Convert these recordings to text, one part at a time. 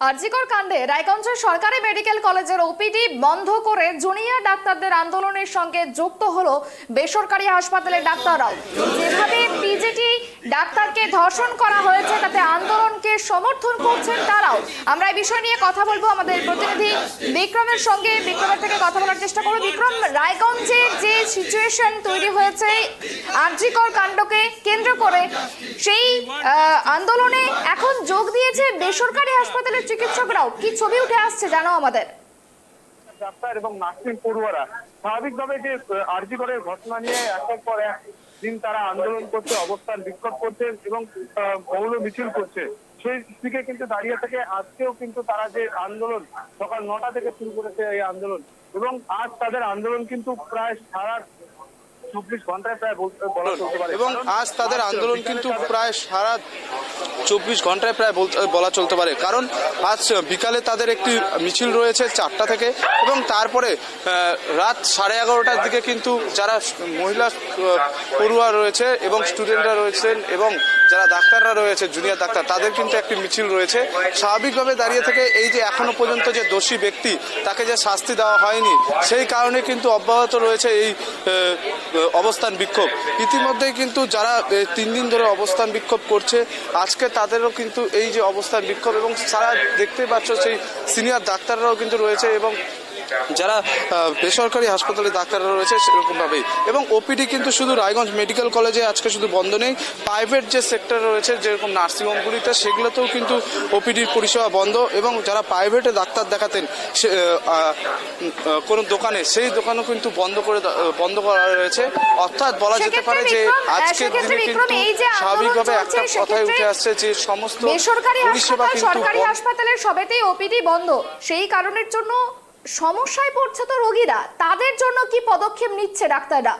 আরজিকর কাণ্ডে রায়গঞ্জের সরকারি মেডিকেল কলেজের ওপিডি বন্ধ করে জুনিয়র ডাক্তারদের আন্দোলনের সঙ্গে যুক্ত হলো বেসরকারি হাসপাতালের ডাক্তাররাও। যেভাবে পিজিটি ডাক্তারকে ধর্ষণ করা হয়েছে, তাতে আন্দোলনকে সমর্থন করছেন তারাও। আমরা এই বিষয় নিয়ে কথা বলব আমাদের প্রতিনিধি বিক্রমের সঙ্গে। বিক্রমের থেকে কথা বলার চেষ্টা করব। বিক্রম, রায়গঞ্জে যে সিচুয়েশন তৈরি হয়েছে আরজিকর কাণ্ডকে কেন্দ্র করে, সেই আন্দোলনে এখন যোগ দিয়েছে বেসরকারি হাসপাতালের চিকিৎসকরাও কি ছবি উঠে আসছে জানো আমাদের। ডাক্তার এবং নার্সিং পড়ুয়ারা স্বাভাবিকভাবে যে ঘটনা নিয়ে একের পর তারা আন্দোলন করছে, অবস্থান বিক্ষোভ করছে এবং মৌন মিছিল করছে। সেই দিকে কিন্তু দাঁড়িয়ে থেকে আজকেও কিন্তু তারা যে আন্দোলন, সকাল নটা থেকে শুরু করেছে এই আন্দোলন এবং আজ তাদের আন্দোলন কিন্তু প্রায় সারা চব্বিশ ঘন্টায় প্রায় বলা চলতে পারে। এবং আজ তাদের আন্দোলন কিন্তু প্রায় সারা চব্বিশ ঘন্টায় প্রায় বলতে- বলা চলতে পারে। কারণ আজ বিকালে তাদের একটি মিছিল রয়েছে চারটা থেকে এবং তারপরে রাত সাড়ে এগারোটার দিকে কিন্তু যারা মহিলা পড়ুয়া রয়েছে এবং স্টুডেন্টরা রয়েছেন এবং যারা ডাক্তাররা রয়েছে জুনিয়র ডাক্তার তাদের কিন্তু একটি মিছিল রয়েছে। স্বাভাবিকভাবে দাঁড়িয়ে থেকে এই যে এখনও পর্যন্ত যে দোষী ব্যক্তি তাকে যে শাস্তি দেওয়া হয়নি সেই কারণে কিন্তু অব্যাহত রয়েছে এই অবস্থান বিক্ষোভ। ইতিমধ্যেই কিন্তু যারা তিন দিন ধরে অবস্থান বিক্ষোভ করছে, আজকে তাদেরও কিন্তু এই যে অবস্থান বিক্ষোভ এবং সারা দেখতে পাচ্ছ সেই সিনিয়র ডাক্তাররাও কিন্তু রয়েছে এবং যারা বেসরকারি হাসপাতালে ডাক্তাররা রয়েছে সেরকমভাবেই। এবং ওপিডি কিন্তু শুধু রায়গঞ্জ মেডিকেল কলেজে আজকে শুধু বন্ধ নেই প্রাইভেট যে সেক্টর রয়েছে যেরকম নার্সিংহোমগুলিতে সেগুলোতেও কিন্তু ওপিডির পরিষেবা বন্ধ এবং যারা প্রাইভেটে ডাক্তার দেখাতেন সে কোনো দোকানে সেই দোকানও কিন্তু বন্ধ করে বন্ধ করা রয়েছে অর্থাৎ বলা যেতে পারে যে আজকের দিনে কিন্তু স্বাভাবিকভাবে একটা কথাই উঠে আসছে যে সমস্ত বেসরকারি পরিষেবা হাসপাতাল কিন্তু সরকারি হাসপাতালের সবেতেই ওপিডি বন্ধ। সেই কারণের জন্য সমস্যায় পড়ছে তো রোগীরা। তাদের জন্য কি পদক্ষেপ নিচ্ছে ডাক্তাররা?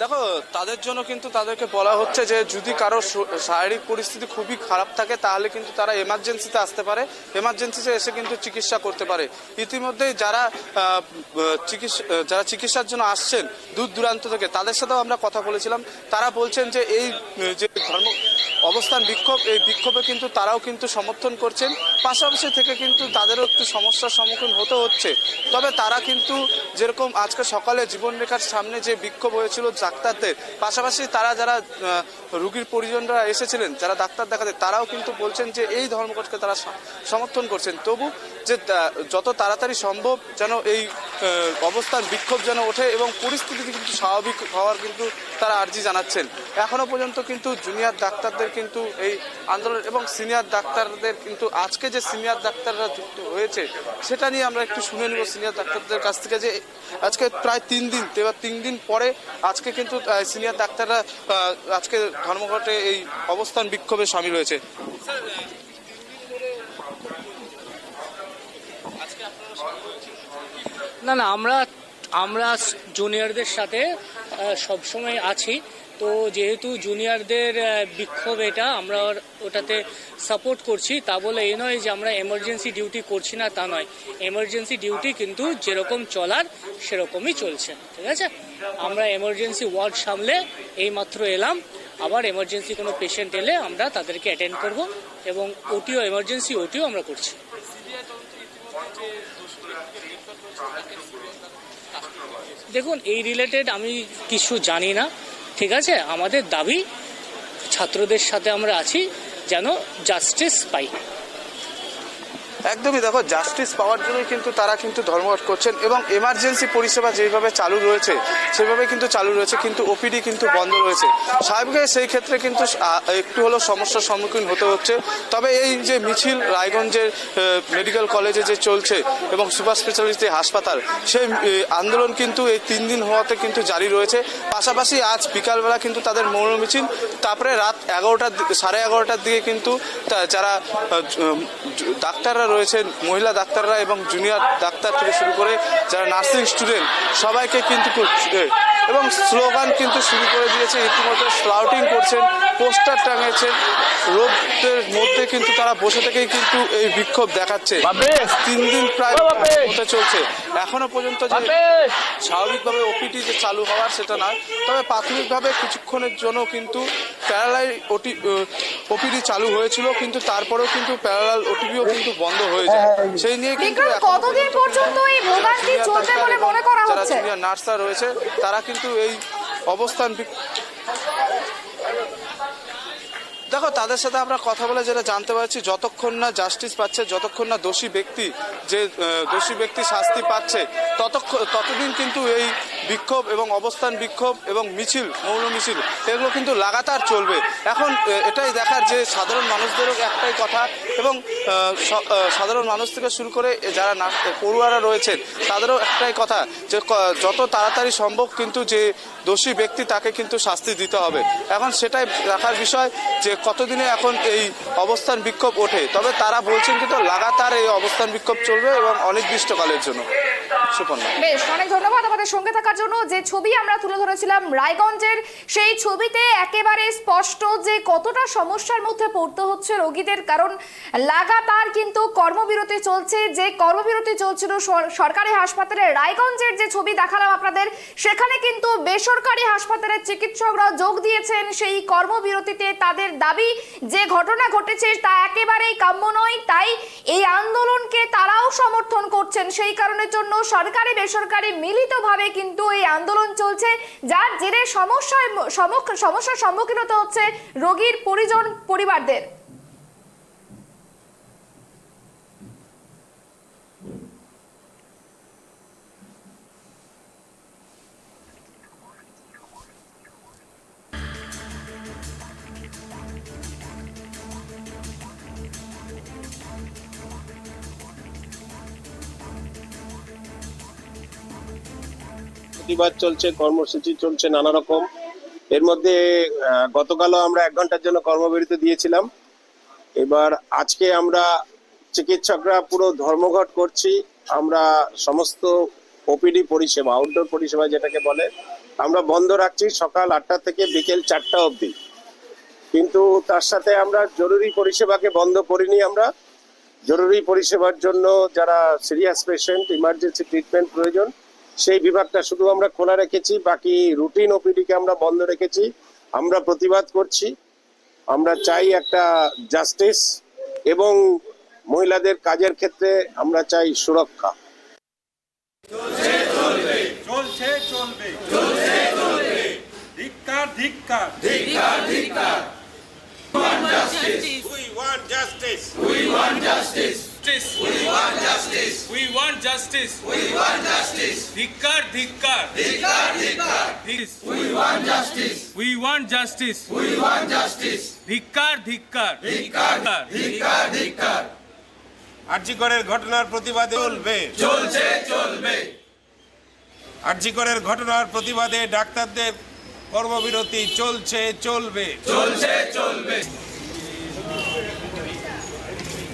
দেখো, তাদের জন্য কিন্তু তাদেরকে বলা হচ্ছে যে যদি কারও শারীরিক পরিস্থিতি খুবই খারাপ থাকে, তাহলে কিন্তু তারা এমার্জেন্সিতে আসতে পারে। এমার্জেন্সিতে এসে কিন্তু চিকিৎসা করতে পারে। ইতিমধ্যেই যারা চিকিৎসা যারা চিকিৎসার জন্য আসছেন দূর দূরান্ত থেকে, তাদের সাথেও আমরা কথা বলেছিলাম। তারা বলছেন যে এই, যে ধর্ম, অবস্থান বিক্ষোভ, এই বিক্ষোভে কিন্তু তারাও কিন্তু সমর্থন করছেন। পাশাপাশি থেকে কিন্তু তাদেরও একটু সমস্যার সম্মুখীন হতে হচ্ছে। তবে তারা কিন্তু যেরকম আজকে সকালে জীবনরেখার সামনে যে বিক্ষোভ হয়েছিল ডাক্তারদের। পাশাপাশি তারা যারা রুগীর পরিজনরা এসেছিলেন, যারা ডাক্তার দেখাতে, তারাও কিন্তু বলছেন যে এই ধর্মঘটকে তারা সমর্থন করছেন। তবু যে যত তাড়াতাড়ি সম্ভব যেন এই অবস্থান বিক্ষোভ যেন ওঠে এবং পরিস্থিতি কিন্তু স্বাভাবিক হওয়ার কিন্তু তারা আর্জি জানাচ্ছেন। এখনও পর্যন্ত কিন্তু জুনিয়র ডাক্তারদের কিন্তু এই আন্দোলন এবং সিনিয়র ডাক্তারদের কিন্তু আজকে যে সিনিয়র ডাক্তাররা যুক্ত হয়েছে, সেটা নিয়ে আমরা একটু শুনে নেব সিনিয়র ডাক্তারদের কাছ থেকে যে আজকে প্রায় তিন দিন, এবার তিন দিন পরে আজকে কিন্তু সিনিয়র ডাক্তাররা আজকে ধর্মঘটে এই অবস্থান বিক্ষোভে সামিল হয়েছে। না না, আমরা আমরা জুনিয়রদের সাথে সবসময় আছি। তো যেহেতু জুনিয়রদের বিক্ষোভ এটা, আমরা ওটাতে সাপোর্ট করছি। তা বলে এই নয় যে আমরা এমার্জেন্সি ডিউটি করছি না, তা নয়। এমার্জেন্সি ডিউটি কিন্তু যেরকম চলার, সেরকমই চলছে, ঠিক আছে? আমরা এমার্জেন্সি ওয়ার্ড সামলে এইমাত্র এলাম। আবার এমার্জেন্সি কোনো পেশেন্ট এলে আমরা তাদেরকে অ্যাটেন্ড করব এবং ওটিও এমার্জেন্সি ওটিও আমরা করছি। দেখুন, এই রিলেটেড আমি কিছু জানি না, ঠিক আছে? আমাদের দাবি ছাত্রদের সাথে আমরা আছি যেন জাস্টিস পাই। একদমই দেখো জাস্টিস পাওয়ার জন্যই কিন্তু তারা কিন্তু ধর্মঘট করছেন এবং এমার্জেন্সি পরিষেবা যেভাবে চালু রয়েছে, সেভাবে কিন্তু চালু রয়েছে, কিন্তু ওপিডি কিন্তু বন্ধ রয়েছে। সাহেবকে সেই ক্ষেত্রে কিন্তু একটু হলেও সমস্যার সম্মুখীন হতে হচ্ছে। তবে এই যে মিছিল, রায়গঞ্জের মেডিকেল কলেজে যে চলছে এবং সুপার স্পেশালিস্ট হাসপাতাল, সেই আন্দোলন কিন্তু এই তিন দিন হওয়াতে কিন্তু জারি রয়েছে। পাশাপাশি আজ বিকালবেলা কিন্তু তাদের মৌন মিছিল, তারপরে রাত এগারোটার সাড়ে এগারোটার দিকে কিন্তু যারা ডাক্তাররা রয়েছেন মহিলা ডাক্তাররা এবং জুনিয়র ডাক্তার থেকে শুরু করে যারা নার্সিং স্টুডেন্ট সবাইকে কিন্তু এবং স্লোগান কিন্তু শুরু করে দিয়েছে। ইতিমধ্যে স্লাউটিং করছেন পোস্টার টাঙিয়েছেন রোদের মধ্যে কিন্তু তারা বসে থেকেই কিন্তু এই বিক্ষোভ দেখাচ্ছে। তিন দিন প্রায় হতে চলছে। এখনও পর্যন্ত যে স্বাভাবিকভাবে ওপিটি যে চালু হওয়ার সেটা নয় তবে প্রাথমিকভাবে কিছুক্ষণের জন্য কিন্তু প্যারালাই ওটি ওপিডি চালু হয়েছিল কিন্তু তারপরেও কিন্তু প্যারালাল ওটিপিও কিন্তু বন্ধ হয়ে যায়। সেই নিয়ে কিন্তু এখন কতদিন পর্যন্ত এই যারা ভোগান্তি চলবে বলে মনে করা যারা হচ্ছে? জুনিয়র নার্সরা রয়েছে তারা কিন্তু এই অবস্থান দেখো তাদের সাথে আমরা কথা বলে যেটা জানতে পারছি যতক্ষণ না জাস্টিস পাচ্ছে যতক্ষণ না দোষী ব্যক্তি যে দোষী ব্যক্তি শাস্তি পাচ্ছে ততক্ষণ ততদিন কিন্তু এই বিক্ষোভ এবং অবস্থান বিক্ষোভ এবং মিছিল, মৌল মিছিল, এগুলো কিন্তু লাগাতার চলবে। এখন এটাই দেখার যে সাধারণ মানুষদেরও একটাই কথা এবং সাধারণ মানুষ থেকে শুরু করে যারা পড়ুয়ারা রয়েছেন, তাদেরও একটাই কথা যে যত তাড়াতাড়ি সম্ভব কিন্তু যে দোষী ব্যক্তি তাকে কিন্তু শাস্তি দিতে হবে। এখন সেটাই রাখার বিষয় যে, কতদিনে এখন এই অবস্থান বিক্ষোভ ওঠে। তবে তারা বলছেন কিন্তু লাগাতার এই অবস্থান বিক্ষোভ চলবে এবং অনির্দিষ্টকালের জন্য। সুপর্ণা। বেশ, অনেক ধন্যবাদ আমাদের সঙ্গে থাকার জন্য। যে ছবি আমরা তুলে ধরেছিলাম রায়গঞ্জের, সেই ছবিতে একেবারে স্পষ্ট যে কতটা সমস্যার মধ্যে পড়তে হচ্ছে রোগীদের। কারণ লাগাতার কিন্তু কর্মবিরতি চলছে। যে কর্মবিরতি চলছিল সরকারি হাসপাতালে, রায়গঞ্জের যে ছবি দেখালাম আপনাদের, সেখানে কিন্তু বেসরকারি হাসপাতালের চিকিৎসকরা যোগ দিয়েছেন সেই কর্মবিরতিতে। তাদের দাবি, যে ঘটনা ঘটেছে তা একেবারেই কাম্য নয়, তাই এই আন্দোলনকে তারাও সমর্থন করছেন। সেই কারণের জন্য সরকারি, বেসরকারি মিলিতভাবে কিন্তু এই আন্দোলন চলছে। যার জেরে সমস্যায় সমস্যার সম্মুখীন হতে হচ্ছে রোগীর পরিজন পরিবারদের। প্রতিবাদ চলছে, কর্মসূচি চলছে নানা রকম। এর মধ্যে গতকালও আমরা এক ঘণ্টার জন্য কর্মবিরতি দিয়েছিলাম। এবার আজকে আমরা চিকিৎসকরা পুরো ধর্মঘট করছি। আমরা সমস্ত ওপিডি পরিষেবা আউটডোর পরিষেবা যেটাকে বলে, আমরা বন্ধ রাখছি সকাল আটটা থেকে বিকেল চারটা অবধি। কিন্তু তার সাথে আমরা জরুরি পরিষেবাকে বন্ধ করিনি আমরা। জরুরি পরিষেবার জন্য যারা সিরিয়াস পেশেন্ট ইমার্জেন্সি ট্রিটমেন্ট প্রয়োজন সেই বিভাগটা শুধু আমরা খোলা রেখেছি বাকি রুটিন ওপিডিকে আমরা বন্ধ রেখেছি আমরা প্রতিবাদ করছি আমরা চাই একটা জাস্টিস এবং মহিলাদের কাজের ক্ষেত্রে আমরা চাই সুরক্ষা চলছে চলবে চলছে চলবে ধিক্কার ধিক্কার We want justice. We want justice. We want justice. We want justice. We want justice. Dhikkar, dhikkar. Dhikkar, dhikkar. We want justice. We want justice. We want justice. Dhikkar, dhikkar. Dhikkar, dhikkar, dhikkar. আরজিকরের ঘটনার প্রতিবাদে চলবে চলছে চলবে আরজিকরের ঘটনার প্রতিবাদে ডাক্তারদের কর্মবিরতি চলছে চলবে চলছে চলবে